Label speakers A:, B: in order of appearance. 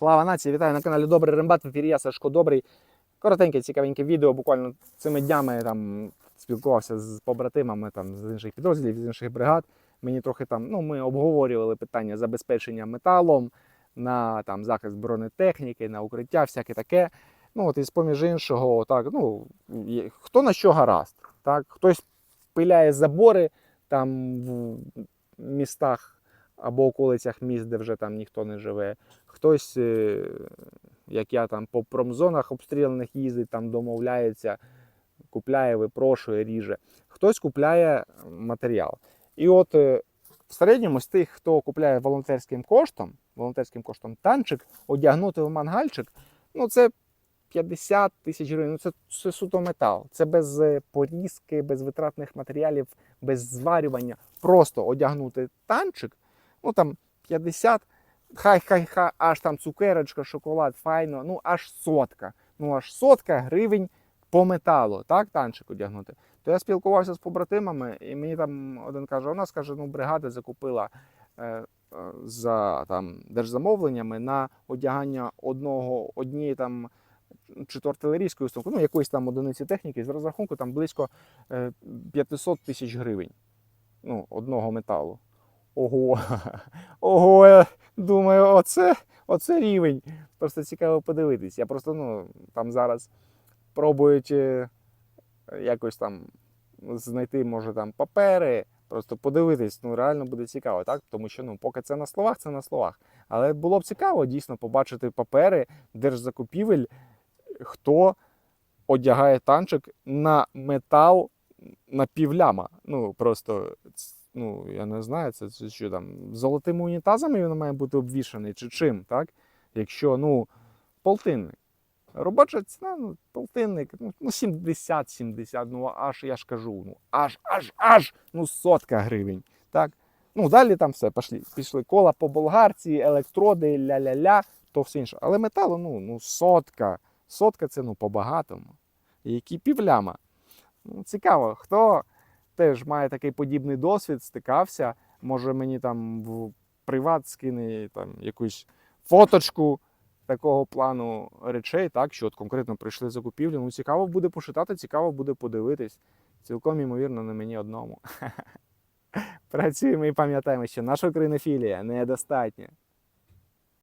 A: Слава нації, вітаю на каналі Добрий Рембат. В я Сашко Добрий. Коротеньке, цікавеньке відео. Буквально цими днями там спілкувався з побратимами там, з інших підрозділів, з інших бригад. Мені трохи там, ну, ми обговорювали питання забезпечення металом на там, захист бронетехніки, на укриття, всяке таке. Ну, от, і з-поміж іншого, так, ну, хто на що гаразд. Так? Хтось пиляє забори там в містах або околицях міст, де вже там ніхто не живе. Хтось, е, як я там по промзонах обстріляних їздить, там домовляється, купляє, випрошує, ріже. Хтось купляє матеріал. І от е, в середньому з тих, хто купляє волонтерським коштом, волонтерським коштом танчик, одягнути в мангальчик, ну це 50 тисяч гривень. Ну це, це суто метал. Це без е, порізки, без витратних матеріалів, без зварювання. Просто одягнути танчик, ну там 50, хай, хай, хай, аж там цукерочка, шоколад, файно, ну аж сотка. Ну аж сотка гривень по металу, так, танчик одягнути. То я спілкувався з побратимами, і мені там один каже: у нас каже, ну бригада закупила е, е, за там держзамовленнями на одягання одного однієї там. Чи то артилерійської установки, ну якоїсь там одиниці техніки, з розрахунку там близько е, 500 тисяч гривень. Ну, одного металу. Ого, ого, я думаю, оце, оце рівень. Просто цікаво подивитись. Я просто ну, там зараз пробують е, якось там знайти, може, там папери, просто подивитись, ну реально буде цікаво, так? Тому що ну, поки це на словах, це на словах. Але було б цікаво дійсно побачити папери держзакупівель, хто одягає танчик на метал на півляма. Ну просто ну, я не знаю, це, це що там золотими унітазами він має бути обвішаний, чи чим, так? Якщо ну, полтинник. Робоча ціна, ну, полтинник, ну, ну 70-70, ну аж я ж кажу, ну аж, аж, аж, ну сотка гривень. Так? Ну, далі там все, пішли, пішли кола по болгарці, електроди, ля-ля-ля, то все інше. Але металу, ну, ну сотка. Сотка це ну по-багатому. Які півляма. Ну, цікаво, хто теж має такий подібний досвід, стикався, може мені там в приват скине там якусь фоточку такого плану речей, так, що от конкретно прийшли закупівлі. Ну, цікаво буде пошитати, цікаво буде подивитись. Цілком імовірно, не мені одному. Працюємо і пам'ятаємо, що наша українофілія недостатня.